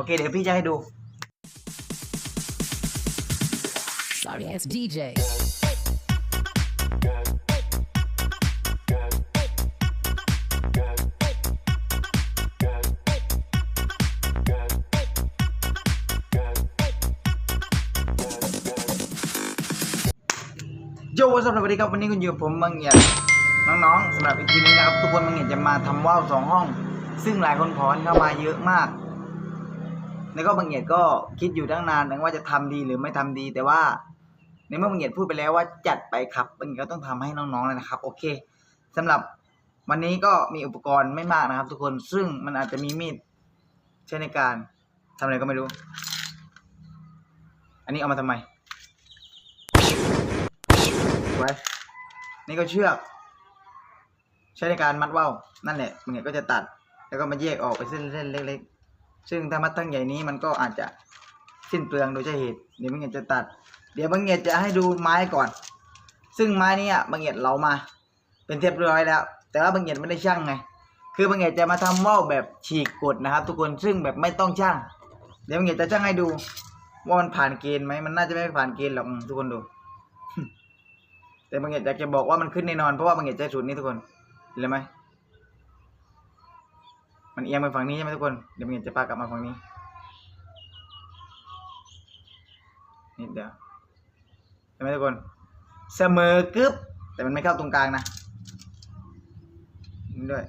โอเค เดี๋ยวพี่จะให้ดู Sorry ass DJ. โยสวัสดีครับวันนี้คุณอยู่กับผมมังเงียดน้องๆสำหรับอีพีนี้นะครับ ทุกคนมังเงียดจะมาทำว่าวสองห้อง ซึ่งหลายคนขอกันเข้ามาเยอะมาก แล้วก็มังเงียดก็คิดอยู่ตั้งนานนะว่าจะทำดีหรือไม่ทำดี แต่ว่า ในเมื่อมังเงียดพูดไปแล้วว่าจัดไปครับมังเงียดก็ต้องทำให้น้องๆเลยนะครับ โอเคสำหรับวันนี้ก็มีอุปกรณ์ไม่มากนะครับ ทุกคนซึ่งมันอาจจะมีมีดใช้ในการทำอะไรก็ไม่รู้ อันนี้เอามาทำไมไว้นี่ก็เชือก ใช้ในการมัดว่าวนั่นแหละมึงเนี่ยก็จะตัด แล้วก็มาแยกออกไปเส้นเส้นเล็กๆ ซึ่งถ้ามัดทั้งใหญ่นี้มันก็อาจจะสิ้นเปลืองโดยใช่เหตุ เดี๋ยวมึงเนี่ยจะตัด เดี๋ยวมึงเนี่ยจะให้ดูไม้ก่อน ซึ่งไม้นี้บางเงียเรามา เป็นเรียบร้อยแล้ว แต่ว่าบางเงียไม่ได้ช่างไง คือบางเงียจะมาทำว่าวแบบฉีกกดนะครับ ทุกคน ซึ่งแบบไม่ต้องช่าง เดี๋ยวบางเงียจะช่างให้ดูว่ามันผ่านเกณฑ์ไหมมันน่าจะไม่ผ่านเกณฑ์หรอกทุกคนดู แต่บางอย่างอยากจะบอกว่ามันขึ้นแน่นอน เพราะว่าบางอย่างใช้สูตรนี้ทุกคนเห็นไหม มันเอียงไปฝั่งนี้ใช่ไหมทุกคน เดี๋ยวบางย่างจะพากลับมาฝั่งนี้ นิดเดียวเห็นไหมทุกคน เสมอกึบแต่มันไม่เข้าตรงกลางนะนี่ด้วย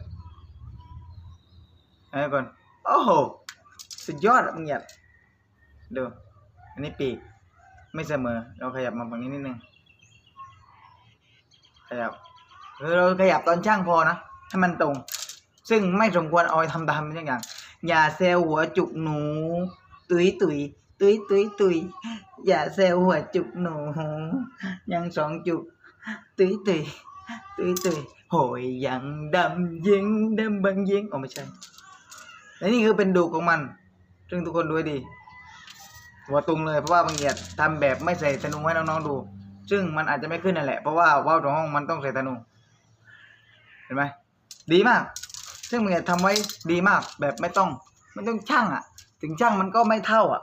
เห็นไหมทุกคน โอ้โห สุดยอดอะบางอย่างดูอันนี้ปีก ไม่เสมอ เราขยับมาฝั่งนี้นิดนึง ขยับเราขยับตอนช่างพอนะ ให้มันตรง ซึ่งไม่สมควรเอาไปทำตามอย่าง อย่าเซลหัวจุกหนู ตุยตุยตุยตุยตุยอย่าเซลหัวจุกหนู ยังสองจุก ตุยตุยตุยตุยโหยยังดำยิงดำบังยิงอ๋อไม่ใช่และนี่คือเป็นดูของมัน ซึ่งทุกคนดูให้ดี หัวตรงเลยเพราะว่าบางเอียดทำแบบไม่ใส่ธนูให้น้องๆดู ซึ่งมันอาจจะไม่ขึ้นนั่นแหละ เพราะว่าว่าวตรงห้องมันต้องใส่ธนู เห็นไหมดีมาก ซึ่งบางเอียดทำไว้ดีมากแบบไม่ต้องไม่ต้องช่างอะ ถึงช่างมันก็ไม่เท่าอะ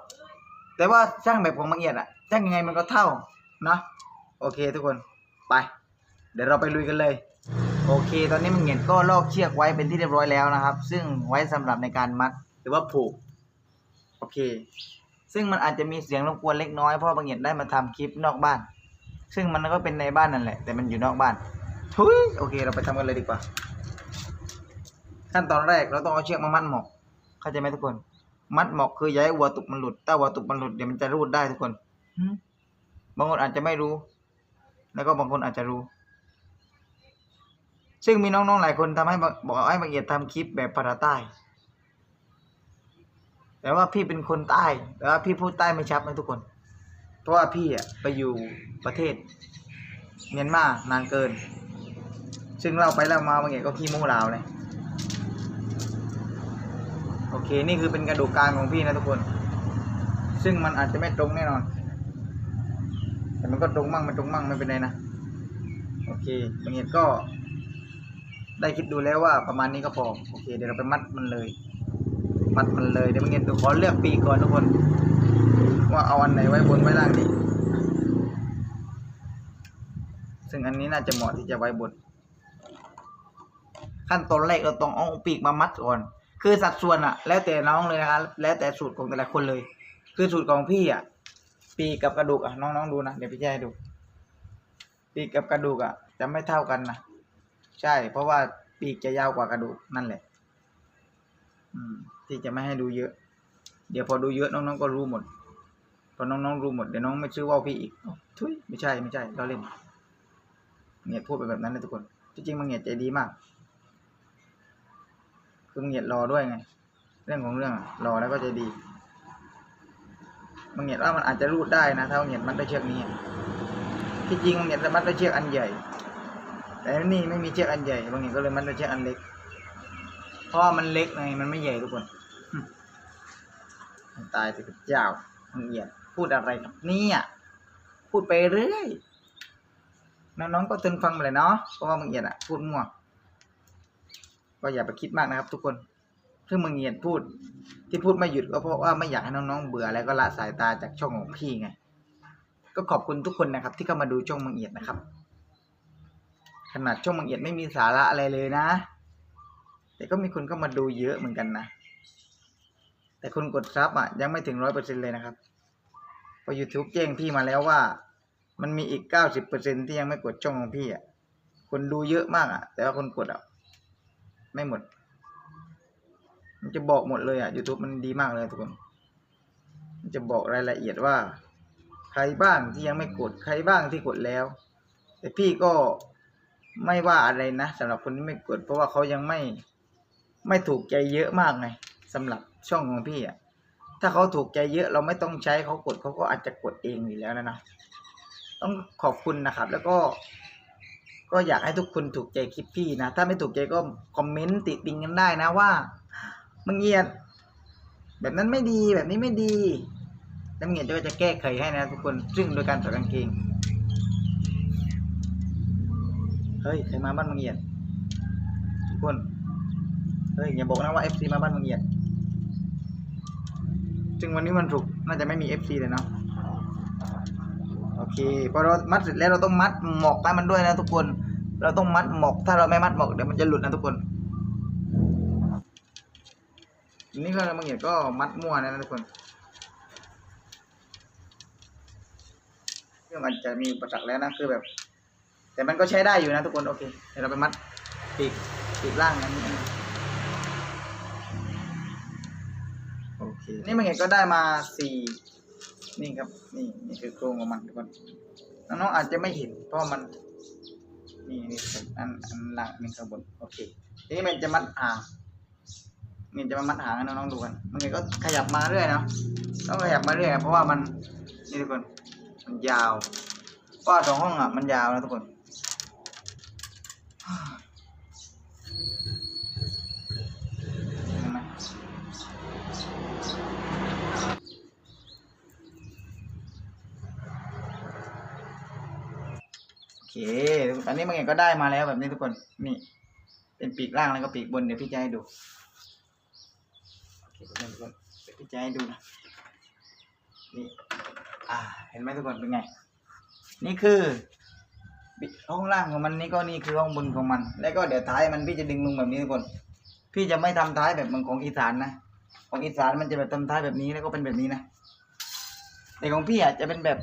แต่ว่าช่างแบบของบางเอียดอะช่างยังไงมันก็เท่านะโอเคทุกคนไป เดี๋ยวเราไปลุยกันเลย โอเค ตอนนี้มังเงียดก็ลอกเชือกไว้เป็นที่เรียบร้อยแล้วนะครับ ซึ่งไว้สำหรับในการมัดหรือว่าผูกโอเค ซึ่งมันอาจจะมีเสียงรบกวนเล็กน้อยเพราะบางเงียดได้มาทำคลิปนอกบ้าน ซึ่งมันก็เป็นในบ้านนั่นแหละ แต่มันอยู่นอกบ้านทุยโอเค เราไปทำกันเลยดีกว่า ขั้นตอนแรกเราต้องเอาเชือกมามัดหมอกเข้าใจไหมทุกคน มัดหมอกคืออย่าให้วัวตุกมันหลุดถ้าวัวตุกมันหลุดเดี๋ยวมันจะรูดได้ทุกคนหืมบางคนอาจจะไม่รู้ แล้วก็บางคนอาจจะรู้ ซึ่งมีน้องๆหลายคนทำให้บบอกให้บางเอียดทำคลิปแบบภาษาใต้ แต่ว่าพี่เป็นคนใต้แต่ว่าพี่พูดใต้ไม่ชัดนะทุกคน เพราะว่าพี่อะไปอยู่ประเทศเมียนมานานเกิน ซึ่งเราไปแล้วมาบางอย่างก็ขี้โม้ลาวเลยโอ เคนี่คือเป็นกระดูกกลางของพี่นะทุกคน ซึ่งมันอาจจะไม่ตรงแน่นอน แต่มันก็ตรงมั่งไม่ตรงมั่งไม่เป็นไรนะ โอเคบางอย่างก็ ได้คิดดูแล้วว่าประมาณนี้ก็พอ โอเค เดี๋ยวเราไปมัดมันเลย มัดมันเลย เดี๋ยวบางอย่างตัวขอเลือกปีก่อนทุกคน ว่าเอาอันไหนไว้บนไว้ล่างดี ซึ่งอันนี้น่าจะเหมาะที่จะไว้บนขั้นตอนแรกเราต้องเอาปีกมามัดก่อน คือสัดส่วนอะแล้วแต่น้องเลยนะครับแล้วแต่สูตรของแต่ละคนเลย คือสูตรของพี่อะปีกกับกระดูกอะน้องๆดูนะเดี๋ยวพี่จะให้ดูปีกกับกระดูกอะจะไม่เท่ากันนะใช่ เพราะว่าปีกจะยาวกว่ากระดูกนั่นแหละ อืม ที่จะไม่ให้ดูเยอะ เดี๋ยวพอดูเยอะน้องๆก็รู้หมดพอน้องๆรู้หมดเดี๋ยวน้องไม่ชื่อว่าพี่อีกอ้วทุยไม่ใช่ไม่ใช่เราเล่นเงียพูดไปแบบนั้นนะทุกคน จริงมันเงียใจดีมาก คือมันเงียดรอด้วยไง เรื่องของเรื่องรอแล้วก็ใจดีมันเงียดว่ามันอาจจะรูดได้นะถ้ามันเงียดมัดด้วยเชือกนี้ที่จริงมันเงียดจะมัดด้วยเชือกอันใหญ่ แต่นี่ไม่มีเชือกอันใหญ่บางเงียดก็เลยมัดด้วยเชือกอันเล็ก เพราะมันเล็กไงมันไม่ใหญ่ทุกคนตายสิพระเจ้ามันเงียดพูดอะไรครับเนี่ยพูดไปเรื่อยน้องๆก็ทนฟังไปเลยเนาะเพราะว่ามึงเอียดอะพูดมั่ว ก็อย่าไปคิดมากนะครับทุกคนซึ่งมึงเหยียดพูด ที่พูดไม่หยุดก็เพราะว่าไม่อยากให้น้องๆเบื่อแล้วก็ละสายตาจากช่องของพี่ไง ก็ขอบคุณทุกคนนะครับ ที่เข้ามาดูช่องมังเอียดนะครับ ขนาดช่องมังเอียดไม่มีสาระอะไรเลยนะ แต่ก็มีคนเข้ามาดูเยอะเหมือนกันนะ แต่คนกดซับอะยังไม่ถึงร้อยเปอร์เซ็นเลยนะครับเพอ YouTube แจ้งพี่มาแล้วว่า มันมีอีกเก้าสิบเปอร์เซ็นที่ยังไม่กดช่องของพี่อะคนดูเยอะมากอะ แต่ว่าคนกดอะ ไม่หมด มันจะบอกหมดเลยอะ YouTube มันดีมากเลยทุกคน มันจะบอกรายละเอียดว่า ใครบ้างที่ยังไม่กด ใครบ้างที่กดแล้ว แต่พี่ก็ไม่ว่าอะไรนะสำหรับคนที่ไม่กด เพราะว่าเขายังไม่ไม่ถูกใจเยอะมากไงสำหรับช่องของพี่อะถ้าเขาถูกใจเยอะเราไม่ต้องใช้เขากดเขาก็อาจจะกดเองอยู่แล้วนะนะต้องขอบคุณนะครับ แล้วก็ ก็อยากให้ทุกคนถูกใจคลิปพี่นะ ถ้าไม่ถูกใจก็คอมเมนต์ติติงกันได้นะว่ามึงเงียด แบบนั้นไม่ดีแบบนี้ไม่ดีแล้วมึงเงียดก็จะแก้ไขให้นะทุกคนซึ่งโดยการถอดกางเกงเฮ้ยใครมาบ้านมึงเงียดทุกคนเฮ้ยอย่าบอกนะว่าเอฟซีมาบ้านมึงเงียดซึ่งวันนี้มันถูกน่าจะไม่มีเอฟซีเลยเนาะ เคพอเรามัดเสร็จแล้วเราต้องมัดหมอกให้มันด้วยนะทุกคน เราต้องมัดหมอกถ้าเราไม่มัดหมอกเดี๋ยวมันจะหลุดนะทุกคนนี้ก็บางอย่างก็มัดมั่วนะทุกคนเรื่องอาจจะมีอุปสรรคแล้วนะคือแบบ แต่มันก็ใช้ได้อยู่นะทุกคนโอเคเดี๋ยวเราไปมัดปีกปีกล่างนั้นนะโอเคนี่บางอย่างก็ได้มาสี่ นี่ครับ นี่นี่คือโครงของมันทุกคนน้องๆอาจจะไม่เห็น เพราะมัน นี่นี่อันอันหลังนี่ข้างบนโอเคทีนี้มันจะมัดหางนี่จะมามัดหางให้น้องๆดูกันมันก็ขยับมาเรื่อยเนาะต้องขยับมาเรื่อยเพราะว่ามันนี่ทุกคน มันยาวเพราะว่าสองห้องอะมันยาวนะทุกคนเห็นไหม โอเค ตอนนี้มันเองก็ได้มาแล้วแบบนี้ทุกคน นี่ เป็นปีกล่างแล้วก็ปีกบนเดี๋ยวพี่จะให้ดูโอเคทุกคนทุกคนเดี๋ยวพี่จะให้ดูนะนี่อ่า เห็นไหมทุกคนเป็นไง นี่คือห้องล่างของมันนี่ก็นี่คือห้องบนของมัน แล้วก็เดี๋ยวท้ายมันพี่จะดึงลงแบบนี้ทุกคน พี่จะไม่ทำท้ายแบบมือนของอีสานนะของอีสานมันจะแบบทำท้ายแบบนี้แล้วก็เป็นแบบนี้นะแต่ของพี่อะจะเป็นแบบ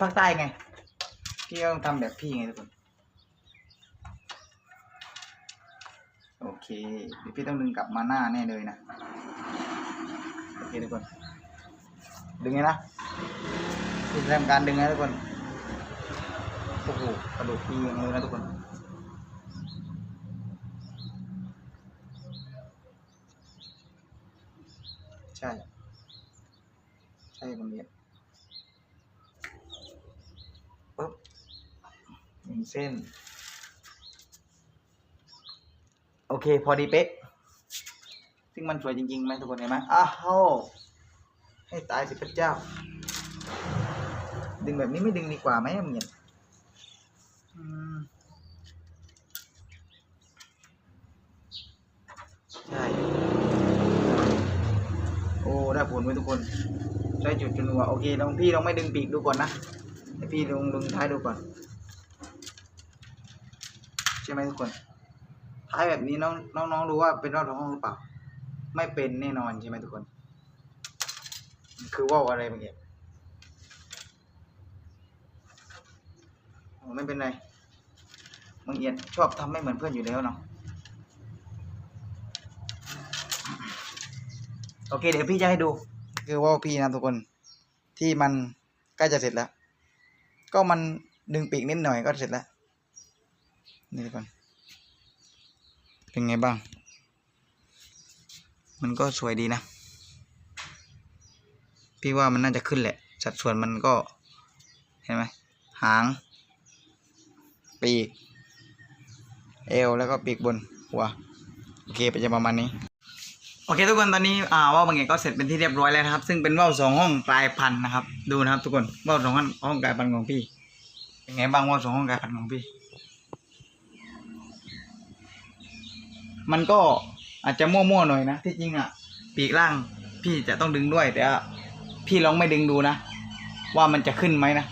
ภาคใต้ไง พี่ก็ต้องทำแบบพี่ไงทุกคน โอเคเดี๋ยวพี่ต้องดึงกลับมาหน้าแน่เลยนะ โอเคทุกคน ดึงไงนะพี่จะทำการดึงนะทุกคนโอ้โหกระดูกปีงเลยนะทุกคนใช่ ใช่ตรงนี้ปุ๊บห นึ่งเส้น โอเค พอดีเป๊ะ ซึ่งมันสวยจริงๆไหมทุกคนเห็นไหมอ้าวให้ตายสิพระเจ้า ดึงแบบนี้ไม่ดึงดีกว่าไหมเมียนใช่ โอ้ ได้ผลไว้ทุกคนใช้จุดจุดหัวโอเคลองพี่ลองไม่ดึงปีกดูก่อนนะพี่ลองดึงท้ายดูก่อน ใช่ไหมทุกคน ท้ายแบบนี้น้องน้องน้องรู้ว่าเป็นรอดท้องห้องหรือเปล่า ไม่เป็นแน่นอนใช่ไหมทุกคน คือว่าวอะไรเมื่อกี้โอ้ไม่เป็นไรบางเอียดชอบทำไม่เหมือนเพื่อนอยู่แล้วเนาะ โอเค เดี๋ยวพี่จะให้ดู คือว่าพี่นะทุกคน ที่มันใกล้จะเสร็จแล้ว ก็มันดึงปีกนิดหน่อยก็เสร็จแล้ว นี่ทุกคนเป็นไงบ้าง มันก็สวยดีนะ พี่ว่ามันน่าจะขึ้นแหละ สัดส่วนมันก็ เห็นไหม หาง ปีก เอว แล้วก็ปีกบน หัว โอเคไปจะประมาณนี้โอเคทุกคนตอนนี้อ่าว่าวบางอย่างก็เสร็จเป็นที่เรียบร้อยแล้วนะครับ ซึ่งเป็นว่าวสองห้องกลายพันธุ์นะครับ ดูนะครับ ทุกคนว่าวสองห้องห้องกลายพันธุ์ของพี่เป็นไงบ้างว่าวสองห้องกลายพันธุ์ของพี่ มันก็อาจจะมั่วๆหน่อยนะที่จริงอะ ปีกล่างพี่จะต้องดึงด้วยแต่พี่ลองไม่ดึงดูนะ ว่ามันจะขึ้นไหมนะ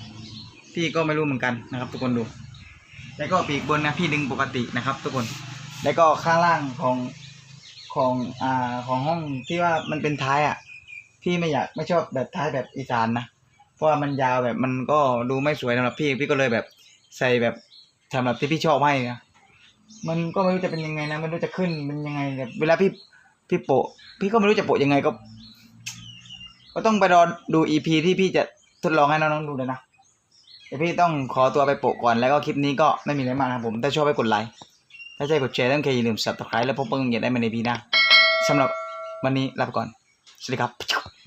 พี่ก็ไม่รู้เหมือนกันนะครับ ทุกคนดู แล้วก็ปีกบนนะพี่ดึงปกตินะครับ ทุกคน แล้วก็ข้างล่างของของอ่าของห้องที่ว่ามันเป็นท้ายอะ พี่ไม่อยากไม่ชอบแบบท้ายแบบอีสานนะเพราะว่ามันยาวแบบมันก็ดูไม่สวยสำหรับพี่พี่ก็เลยแบบใส่แบบสำหรับที่พี่ชอบให้นะ มันก็ไม่รู้จะเป็นยังไงนะไม่รู้จะขึ้นเป็นยังไงแบบเวลาพี่พี่โปะ พี่ก็ไม่รู้จะโปะยังไงก็ ก็ต้องไปรอดูอีพีที่พี่จะทดลองให้น้องๆดูเลยนะเดี๋ยวพี่ต้องขอตัวไปโปะก่อนแล้วก็คลิปนี้ก็ไม่มีอะไรมากนะครับผมถ้าชอบให้กดไลค์ถ้าใช่กดแชร์ต้องเคยอย่าลืม subscribe แล้วพบกันใหม่ได้ในพีหน้าสำหรับวันนี้ลาไปก่อนสวัสดีครับ